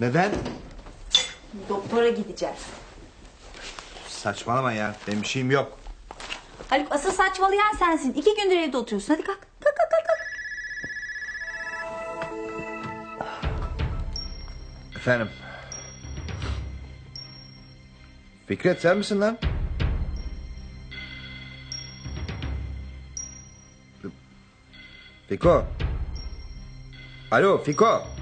Neden? Doktora gideceğiz. Saçmalama ya. Benim bir şeyim yok. Haluk asıl saçmalayan sensin. İki gündür evde oturuyorsun. Hadi kalk. Kalk kalk kalk. kalk. Efendim. Fikret sen misin lan? Fiko. Alo Fiko.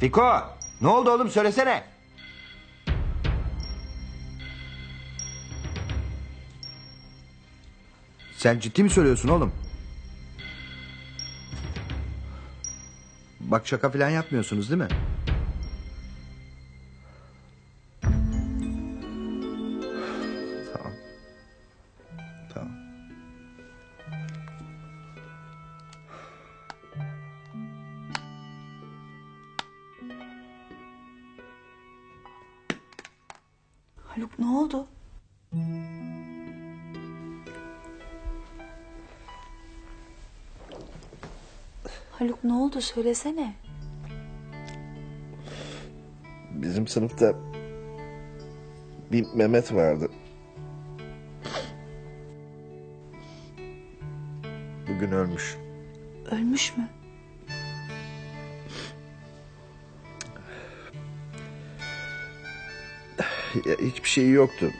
Fiko. Ne oldu oğlum söylesene. Sen ciddi mi söylüyorsun oğlum? Bak şaka falan yapmıyorsunuz değil mi? Haluk ne oldu? Haluk ne oldu söylesene. Bizim sınıfta bir Mehmet vardı. Bugün ölmüş. Ölmüş mü? Hiçbir şeyi yoktu.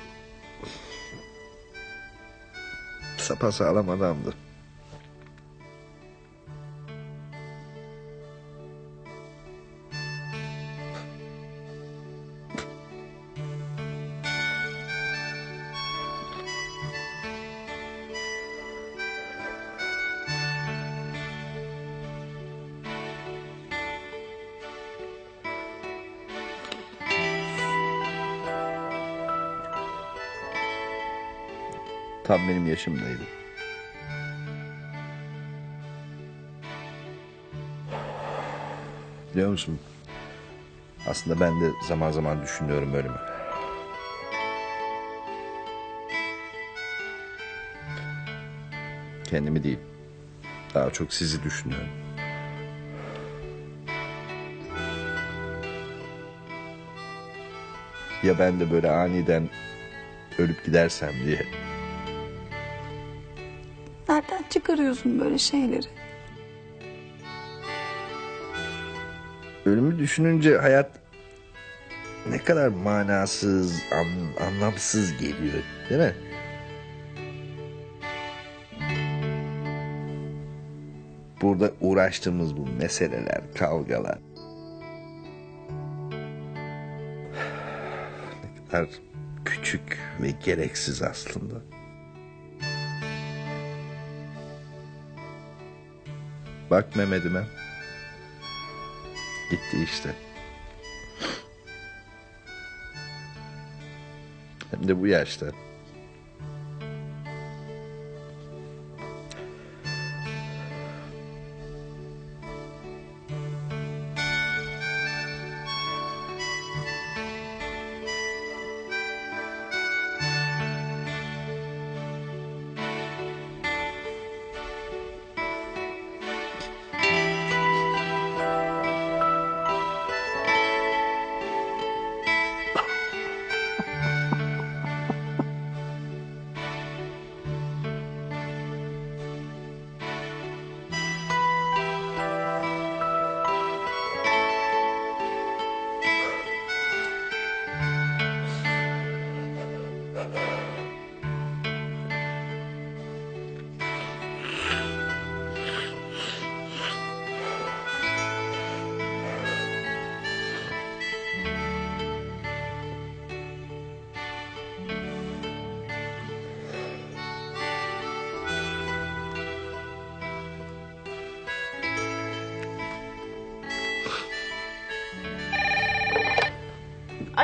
Sapasağlam adamdı. Tam benim yaşımdaydı. Biliyor musun? Aslında ben de zaman zaman düşünüyorum ölümü. Kendimi değil. Daha çok sizi düşünüyorum. Ya ben de böyle aniden ölüp gidersem diye. Çıkarıyorsun böyle şeyleri? Ölümü düşününce hayat ne kadar manasız, an- anlamsız geliyor değil mi? Burada uğraştığımız bu meseleler, kavgalar. Ne kadar küçük ve gereksiz aslında. Bak Mehmet'ime. Gitti işte. Hem de bu yaşta.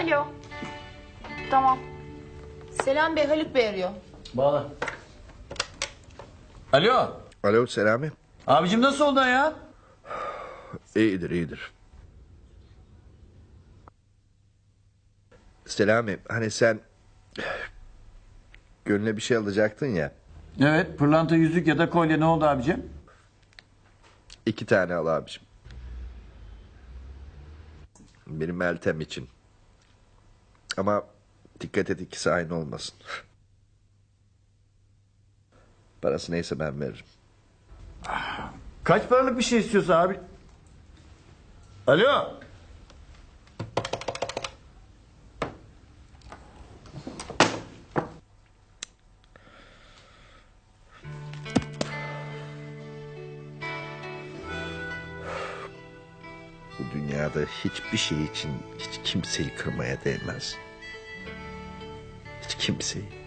Alo. Tamam. Selam Bey Haluk Bey arıyor. Bağla. Alo. Alo Selami. Abicim nasıl oldu ya? İyidir iyidir. Selami hani sen Gönlüne bir şey alacaktın ya. Evet pırlanta yüzük ya da kolye ne oldu abicim? İki tane al abicim. Benim Meltem için. Ama dikkat et ikisi aynı olmasın. Parası neyse ben veririm. Kaç paralık bir şey istiyorsun abi? Alo. Bu dünyada hiçbir şey için hiç kimseyi kırmaya değmez. Hiç kimseyi.